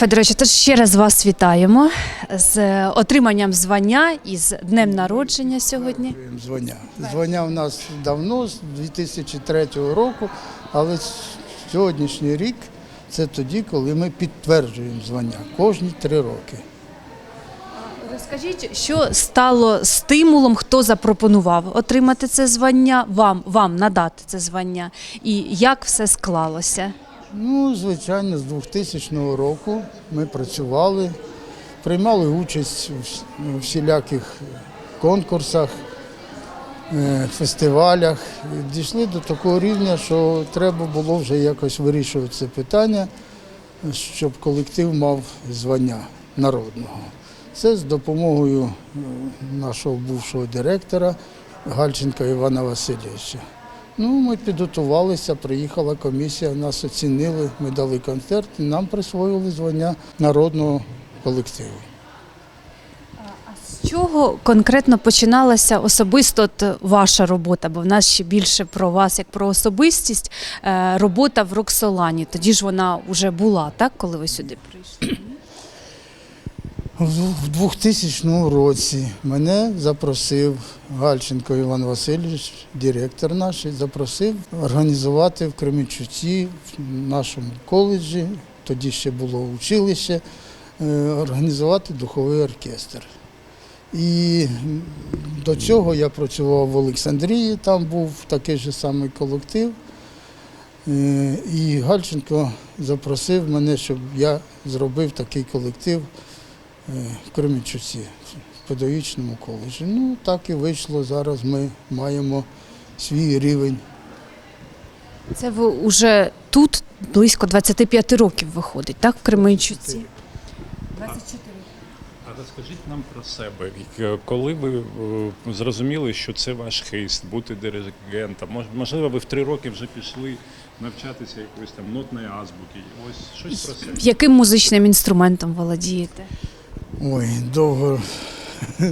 Віктор Федорович, тож ще раз вас вітаємо з отриманням звання і з днем народження сьогодні. Звання. Звання в нас давно, з 2003 року, але сьогоднішній рік це тоді, коли ми підтверджуємо звання кожні три роки. Розкажіть, що стало стимулом, хто запропонував отримати це звання, вам, вам надати це звання, і як все склалося? Ну, звичайно, з 2000 року ми працювали, приймали участь у всіляких конкурсах, е, фестивалях. Дійшли до такого рівня, що треба було вже якось вирішувати це питання, щоб колектив мав звання народного. Це з допомогою е, нашого бувшого директора Гальченка Івана Васильовича. Ну, ми підготувалися, приїхала комісія, нас оцінили, ми дали концерт і нам присвоїли звання народного колективу. З чого конкретно починалася особисто ваша робота? Бо в нас ще більше про вас, як про особистість, е, робота в Роксолані. Тоді ж вона вже була, так, коли ви сюди прийшли? В 2000 році мене запросив Гальченко Іван Васильович, директор наш, запросив організувати в Кременчуці, в нашому коледжі, тоді ще було училище, е, організувати духовий оркестр. І до цього я працював в Олександрії, там був такий же самий колектив. Е, І Гальченко запросив мене, щоб я зробив такий колектив в Кременчуці, в педагогічному коледжі. Ну, так і вийшло. Зараз ми маємо свій рівень. Це ви вже тут близько 25 років виходить, так, в Кременчуці? 24. А розкажіть нам про себе. Коли ви е, зрозуміли, що це ваш хист, бути диригентом? Мож- Можливо, ви в три роки вже пішли навчатися якоїсь там нотної азбуки. Ось щось про себе. Яким музичним інструментом володієте? Ой, довго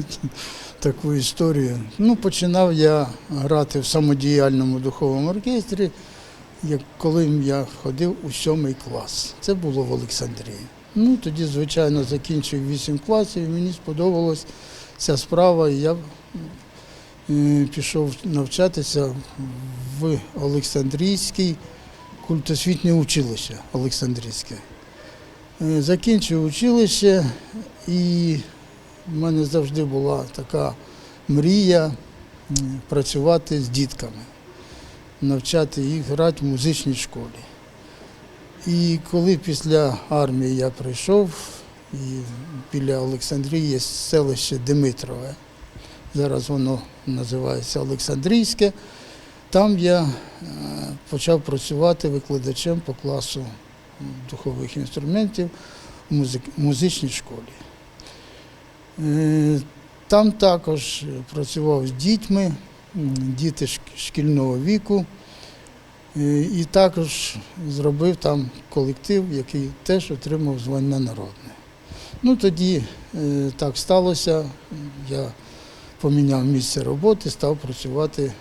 таку історію. Ну, починав я грати в самодіяльному духовому оркестрі, коли я ходив у сьомий клас. Це було в Олександрії. Ну, тоді, звичайно, закінчив вісім класів, і мені сподобалась ця справа, і я е, пішов навчатися в Олександрійський культосвітнє училище Олександрійське. Е, Закінчив училище, і в мене завжди була така мрія працювати з дітками, навчати їх грати в музичній школі. І коли після армії я прийшов, і біля Олександрії є селище Димитрове, зараз воно називається Олександрійське, там я е, почав працювати викладачем по класу духових інструментів в музичній школі. Е, Там також працював з дітьми, діти шкільного віку. Е, І також зробив там колектив, який теж отримав звання народне. Ну тоді е, так сталося. Я поміняв місце роботи, став працювати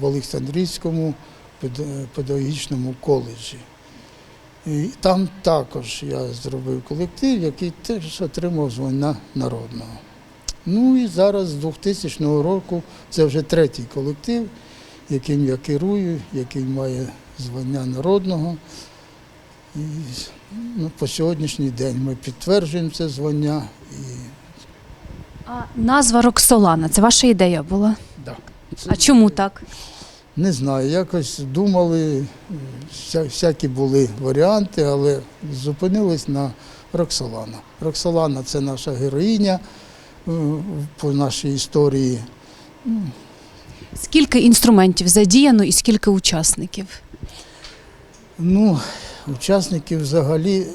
в Олександрійському педагогічному коледжі. І там також я зробив колектив, який теж отримав звання народного. Ну і зараз з 2000 року це вже третій колектив, яким я керую, який має звання народного. І ну, по сьогоднішній день ми підтверджуємо це звання. І, А назва Роксолана це ваша ідея була? да, А чому так? Не знаю, якось думали, всякі були варіанти, але зупинились на Роксолана. Роксолана це наша героїня е, по нашій історії. Скільки інструментів задіяно і скільки учасників? Ну, учасників взагалі,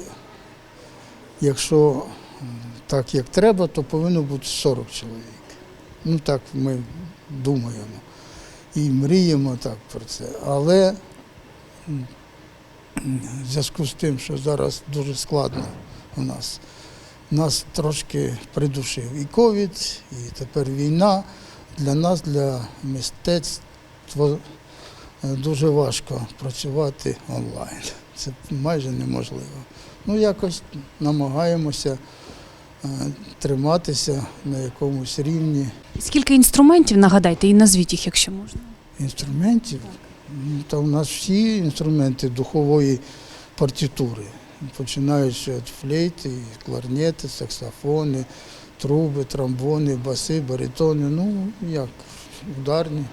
якщо так як треба, то повинно бути 40 чоловік. Ну так ми думаємо і мріємо так про це. Але в зв'язку з тим, що зараз дуже складно у нас, нас трошки придушив і ковід, і тепер війна. Для нас, для мистецтва, е, дуже важко працювати онлайн. Це майже неможливо. Ну, якось намагаємося триматися на якомусь рівні Скільки інструментів нагадайте і назвіть їх, якщо можна. інструментів. Ну, Та у нас всі інструменти духової партитури, починаючи від флейти, кларнети, саксофони, труби, тромбони, баси, баритони, ну як ударні.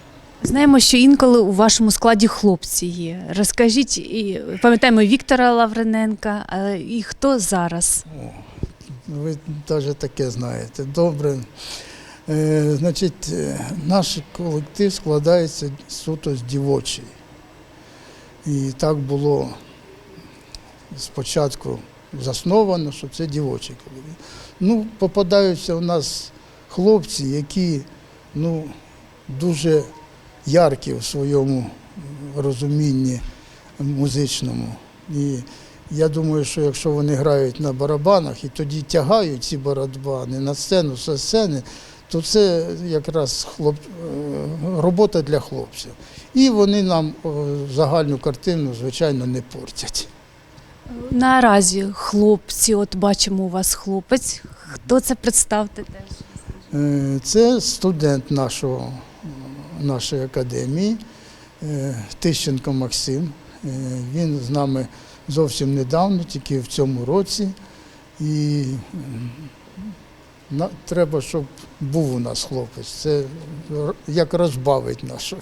Знаємо, що інколи у вашому складі хлопці є. Розкажіть, і пам'ятаємо Віктора Лаврененка, і хто зараз? О, ви навіть таке знаєте. Добре. Е, значить, е, наш колектив складається суто з дівочий. І так було спочатку засновано, що це дівочий колектив. Ну, попадаються у нас хлопці, які ну, дуже яркі в своєму розумінні музичному. І я думаю, що якщо вони грають на барабанах і тоді тягають ці барабани на сцену, зі сцени, то це якраз хлоп... е, робота для хлопців. І вони нам е, загальну картину, звичайно, не портять. Наразі хлопці, от бачимо у вас хлопець. Хто це представте теж? Е, Це студент нашого, нашої академії Тищенко Максим. Він з нами зовсім недавно, тільки в цьому році. І треба, щоб був у нас хлопець. Це як розбавить нашу.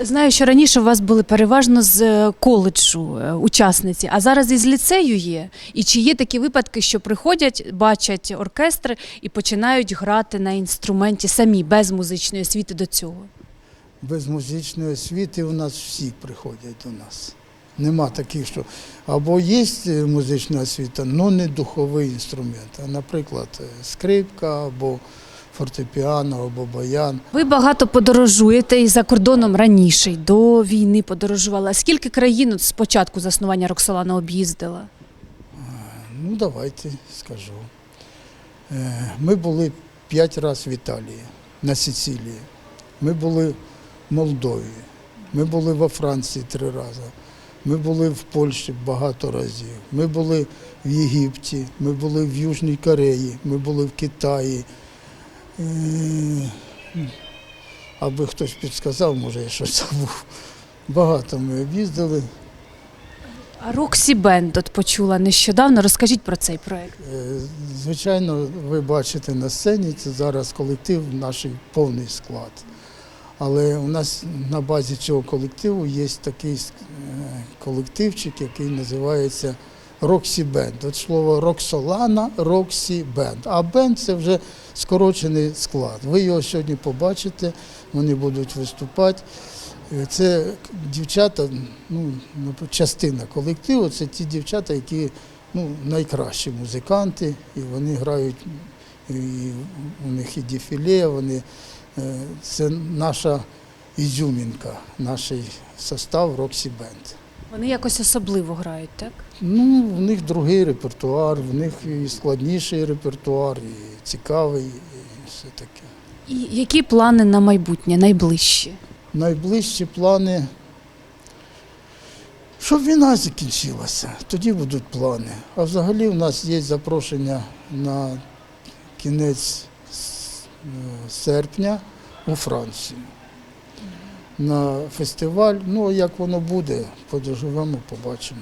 Знаю, що раніше у вас були переважно з е, коледжу е, учасниці, а зараз із ліцею є. І чи є такі випадки, що приходять, бачать оркестри і починають грати на інструменті самі, без музичної освіти до цього? Без музичної освіти у нас всі приходять до нас. Нема таких, що або є е, музична освіта, але не духовий інструмент. А, наприклад, е, скрипка, або фортепіано, або баян. Ви багато подорожуєте і за кордоном раніше, й до війни подорожували. А скільки країн з початку заснування Роксолана об'їздила? Ну, давайте скажу. Е, Ми були п'ять разів в Італії, на Сицилії. Ми були в Молдові, ми були во Франції три рази. Ми були в Польщі багато разів. Ми були в Єгипті, ми були в Южній Кореї, ми були в Китаї. Е, Аби хтось підсказав, може я щось забув. Багато ми об'їздили. А Роксі Бенд от почула нещодавно. Розкажіть про цей проект. Е, Звичайно, ви бачите на сцені, це зараз колектив наш повний склад. Але у нас на базі цього колективу є такий е, колективчик, який називається Роксі Бенд. От слово Роксолана, Роксі Бенд. А бенд це вже скорочений склад. Ви його сьогодні побачите, вони будуть виступати. Е, Це дівчата, ну, частина колективу, це ті дівчата, які ну, найкращі музиканти, і вони грають, і у них і дефіле, вони, це наша ізюмінка, наш состав Роксі Бенд. Вони якось особливо грають, так? Ну, в них другий репертуар, в них і складніший репертуар, і цікавий, і все таке. І які плани на майбутнє, найближчі? Найближчі плани, щоб війна закінчилася, тоді будуть плани. А взагалі у нас є запрошення на кінець е, серпня у Франції На фестиваль, ну як воно буде, подоживемо, побачимо.